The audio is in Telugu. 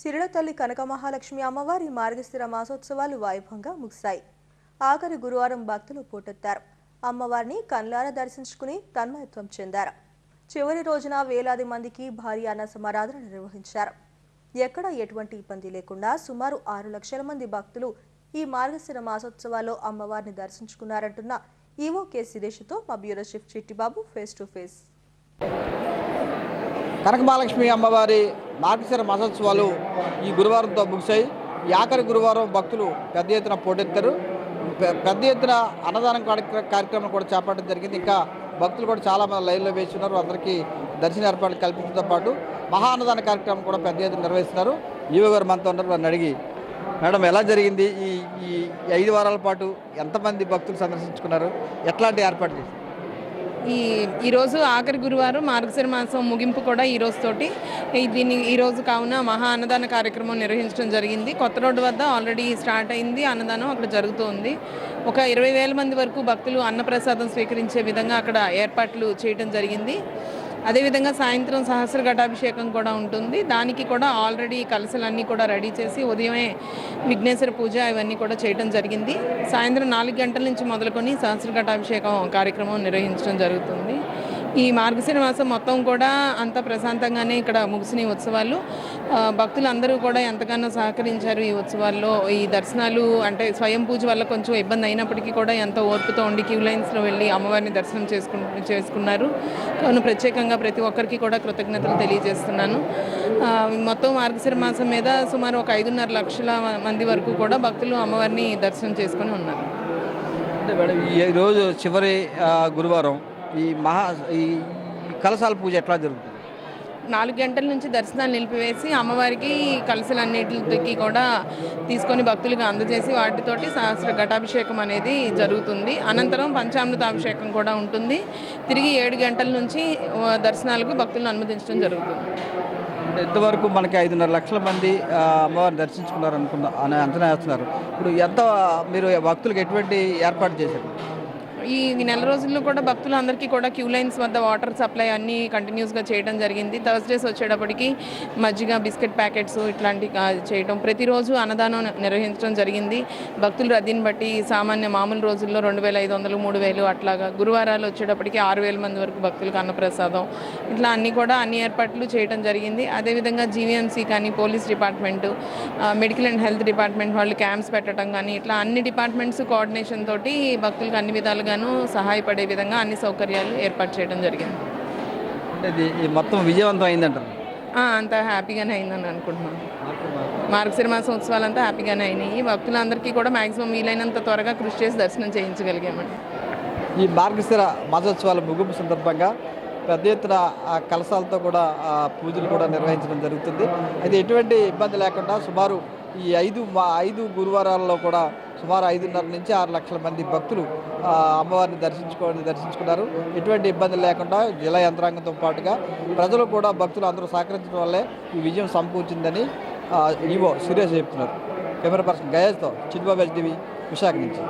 సిరిడ తల్లి కనక మహాలక్ష్మి అమ్మవారి మార్గశిర మాసోత్సవాలు వైభవంగా ముగిశాయి. ఆఖరి గురువారం భక్తులు పోటెత్తారు. అమ్మవారిని కన్లారా దర్శించుకుని తన్మయత్వం చెందారు. చివరి రోజున వేలాది మందికి భారీ అన్న సమారాధన నిర్వహించారు. ఎక్కడ ఎటువంటి ఇబ్బంది లేకుండా సుమారు ఆరు లక్షల మంది భక్తులు ఈ మార్గశిర మాసోత్సవాల్లో అమ్మవారిని దర్శించుకున్నారంటున్న ఈవో కె సురేష్తో మా bureau chief Chittibabu face to face. Kanakamahalakshmi అమ్మవారి నాగేశ్వర మహోత్సవాలు ఈ గురువారంతో ముగిశాయి. ఈ ఆఖరి గురువారం భక్తులు పెద్ద ఎత్తున పోటెత్తారు. పెద్ద ఎత్తున అన్నదానం కార్యక్రమం కూడా చేపట్టడం జరిగింది. ఇంకా భక్తులు కూడా చాలా మంది లైన్లో వేసి ఉన్నారు అందరికీ దర్శన ఏర్పాట్లు కల్పించడంతో పాటు మహా అన్నదాన కార్యక్రమం కూడా పెద్ద ఎత్తున నిర్వహిస్తున్నారు. ఈవో గారు మనతో ఉన్నారు. వారిని అడిగి మేడం ఎలా జరిగింది? ఈ ఈ ఈ ఐదు వారాల పాటు ఎంతమంది భక్తులు సందర్శించుకున్నారు? ఎట్లాంటి ఏర్పాట్లు చేశారు? ఈ ఈరోజు ఆఖరి గురువారం మార్గశిర మాసం ముగింపు కూడా ఈ తోటి. దీన్ని ఈరోజు కావున మహా అన్నదాన కార్యక్రమం నిర్వహించడం జరిగింది. కొత్త రోడ్డు వద్ద ఆల్రెడీ స్టార్ట్ అయింది. అన్నదానం అక్కడ జరుగుతోంది ఒక ఇరవై వేల మంది వరకు భక్తులు అన్నప్రసాదం స్వీకరించే విధంగా అక్కడ ఏర్పాట్లు చేయడం జరిగింది. అదేవిధంగా సాయంత్రం సహస్ర ఘటాభిషేకం కూడా ఉంటుంది. దానికి కూడా ఆల్రెడీ కలసలన్నీ కూడా రెడీ చేసి ఉదయమే విఘ్నేశ్వర పూజ ఇవన్నీ కూడా చేయడం జరిగింది. సాయంత్రం నాలుగు గంటల నుంచి మొదలుకొని సహస్ర ఘటాభిషేకం కార్యక్రమం నిర్వహించడం జరుగుతుంది. ఈ మార్గశిర మాసం మొత్తం కూడా అంత ప్రశాంతంగానే ఇక్కడ ముగిసిన ఉత్సవాలు. భక్తులందరూ భక్తులు అందరూ కూడా ఎంతగానో సహకరించారు ఈ ఉత్సవాల్లో. ఈ దర్శనాలు అంటే స్వయం పూజ వల్ల కొంచెం ఇబ్బంది అయినప్పటికీ కూడా ఎంతో ఓర్పుతో ఉండి క్యూ లైన్స్లో వెళ్ళి అమ్మవారిని దర్శనం చేసుకు చేసుకున్నారు. కావున ప్రత్యేకంగా ప్రతి ఒక్కరికి కూడా కృతజ్ఞతలు తెలియజేస్తున్నాను. మొత్తం మార్గశిర మాసం మీద సుమారు ఒక ఐదున్నర లక్షల మంది వరకు కూడా భక్తులు అమ్మవారిని దర్శనం చేసుకుని ఉన్నారు. అంటే మేడం ఈ రోజు చివరి గురువారం ఈ మహా ఈ కలశాల పూజ ఎట్లా జరుగుతుంది? నాలుగు గంటల నుంచి దర్శనాలు నిలిపివేసి అమ్మవారికి కలసలన్నిటికి కూడా తీసుకొని భక్తులకు అందజేసి వాటితోటి సహస్ర ఘటాభిషేకం అనేది జరుగుతుంది. అనంతరం పంచామృత అభిషేకం కూడా ఉంటుంది. తిరిగి ఏడు గంటల నుంచి దర్శనాలకు భక్తులను అనుమతించడం జరుగుతుంది. ఇంతవరకు మనకి ఐదున్నర లక్షల మంది అమ్మవారిని దర్శించుకున్నారు అనుకున్న అని అంచనా వేస్తున్నారు. ఇప్పుడు ఎంత మీరు భక్తులకు ఎటువంటి ఏర్పాటు చేశారు? ఈ నెల రోజుల్లో కూడా భక్తులందరికీ కూడా క్యూ లైన్స్ వద్ద వాటర్ సప్లై అన్నీ కంటిన్యూస్గా చేయడం జరిగింది. థర్స్డేస్ వచ్చేటప్పటికి మజ్జిగ బిస్కెట్ ప్యాకెట్స్ ఇట్లాంటి చేయడం ప్రతిరోజు అన్నదానం నిర్వహించడం జరిగింది. భక్తుల రద్దీని బట్టి సామాన్య మామూలు రోజుల్లో రెండు వేల ఐదు వందలు మూడు వేలు అట్లాగా గురువారాలు వచ్చేటప్పటికి ఆరు వేల మంది వరకు భక్తులకు అన్నప్రసాదం. ఇట్లా అన్నీ కూడా అన్ని ఏర్పాట్లు చేయడం జరిగింది. అదేవిధంగా జీవీఎంసీ కానీ police department medical and health department వాళ్ళు క్యాంప్స్ పెట్టడం కానీ ఇట్లా అన్ని డిపార్ట్మెంట్స్ కోఆర్డినేషన్ తోటి భక్తులకు అన్ని విధాలుగా విధాలుగాను సహాయపడే విధంగా అన్ని సౌకర్యాలు ఏర్పాటు చేయడం జరిగింది. అంటే ఇది ఈ మొత్తం విజయవంతం అయిందంటారు? అంతా హ్యాపీగానే అయిందని అనుకుంటున్నాను. మార్గశిర మాసం ఉత్సవాలు అంతా హ్యాపీగానే అయినాయి. భక్తులందరికీ కూడా మాక్సిమం వీలైనంత త్వరగా కృషి చేసి దర్శనం చేయించగలిగామండి. ఈ మార్గశిర మాసోత్సవాల ముగింపు సందర్భంగా పెద్ద ఎత్తున ఆ కలశాలతో కూడా పూజలు కూడా నిర్వహించడం జరుగుతుంది. అయితే ఎటువంటి ఇబ్బంది లేకుండా సుమారు ఈ ఐదు మా ఐదు గురువారాల్లో కూడా సుమారు ఐదున్నర నుంచి ఆరు లక్షల మంది భక్తులు అమ్మవారిని దర్శించుకో దర్శించుకున్నారు. ఎటువంటి ఇబ్బంది లేకుండా జిల్లా యంత్రాంగంతో పాటుగా ప్రజలు కూడా భక్తులు అందరూ సహకరించడం వల్లే ఈ విజయం సమకూర్చిందని ఈవో సురేష్ చెప్తున్నారు. కెమెరా పర్సన్ గయాజ్తో చిన్బాబు హెచ్డివి విశాఖ నుంచి.